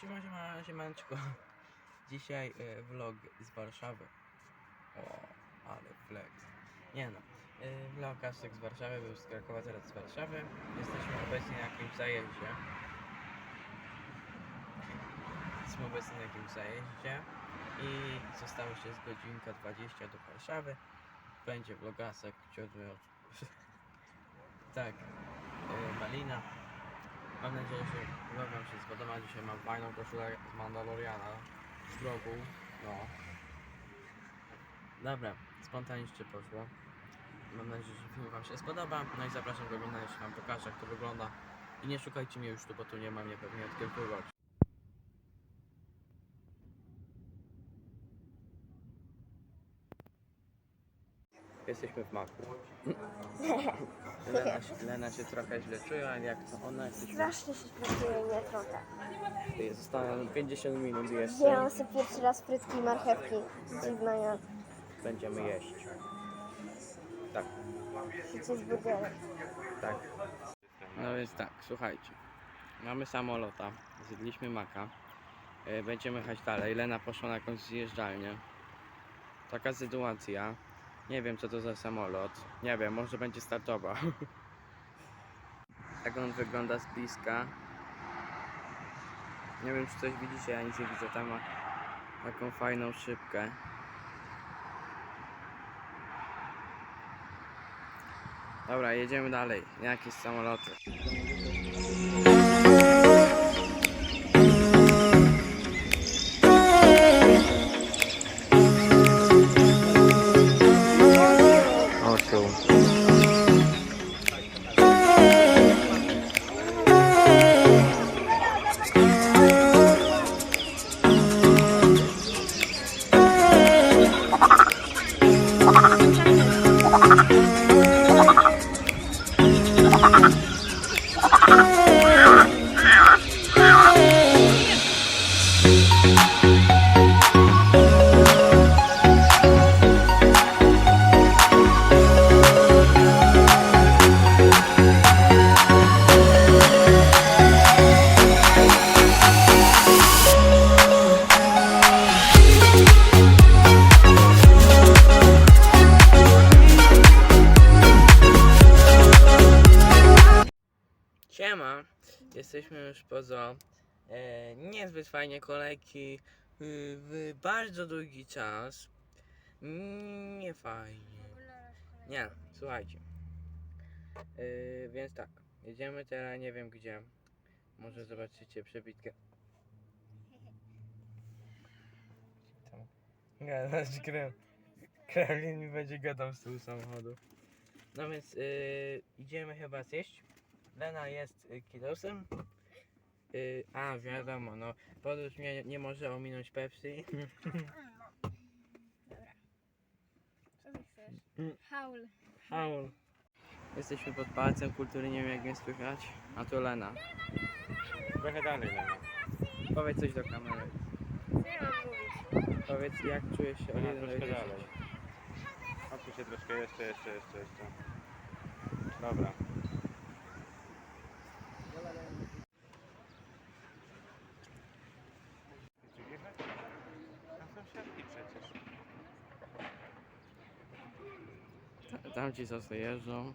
Siema, siema, siemanczko. Dzisiaj e, vlog z Warszawy. O, ale flex. Nie no. E, vlog Kasek z Warszawy, był z Krakowa, teraz z Warszawy. Jesteśmy obecnie na jakimś zajeździe. Jesteśmy obecnie na jakimś zajeździe. I zostało się z godzinka 20 do Warszawy. Będzie vlogasek, siódmy od... tak. E, Malina. Mam nadzieję, że wam się spodoba. Dzisiaj mam fajną koszulę z Mandaloriana. Z grogu. No. Dobra, spontanicznie poszło. Mam nadzieję, że film wam się spodoba. No i zapraszam do oglądania, jeszcze wam pokażę jak to wygląda. I nie szukajcie mnie już tu, bo tu nie ma mnie pewnie od kilku godzin. Jesteśmy w maku. Lena, się- Lena się trochę źle czuje, ale jak to ona jesteśmy... Strasznie się pracuje, nie trochę. Zostało 50 minut Wzięłam jeszcze. sobie pierwszy raz frytki i marchewki z. Będziemy jeść. Tak, Życie z budelek. tak. No więc tak, słuchajcie. Mamy samolota, zjedliśmy maka. E, Będziemy jechać dalej. Lena poszła na jakąś zjeżdżalnię. Taka sytuacja. Nie wiem co to za samolot. Nie wiem, może będzie startował. tak on wygląda z bliska. Nie wiem czy coś widzicie, ja nic nie widzę. Tam ma taką fajną szybkę. Dobra, jedziemy dalej. Jakieś samoloty. Thank you. Jesteśmy już poza e, niezbyt fajnie kolejki y, w bardzo długi czas. Mm, Nie fajnie. Nie, słuchajcie. Y, więc tak, jedziemy teraz nie wiem gdzie. Może zobaczycie przebitkę. Tam. Gadać grę. Kremlin mi będzie gadał z tyłu samochodu. No więc y, idziemy chyba zjeść. Lena jest y, kidosem. Y, a, wiadomo, no. Podróż mnie nie może ominąć Pepsi. Co ty chcesz? Mm. Haul. Haul. Jesteśmy pod Pałacem Kultury, nie wiem jak mnie słychać. A to Lena. Trochę dalej, Lena. Powiedz coś do kamery. Mam mówić? Powiedz jak czujesz się o Lena, jeden do troszkę dalej. Się troszkę, jeszcze, jeszcze, jeszcze, jeszcze. Dobra. Tam ci co jeżdżą.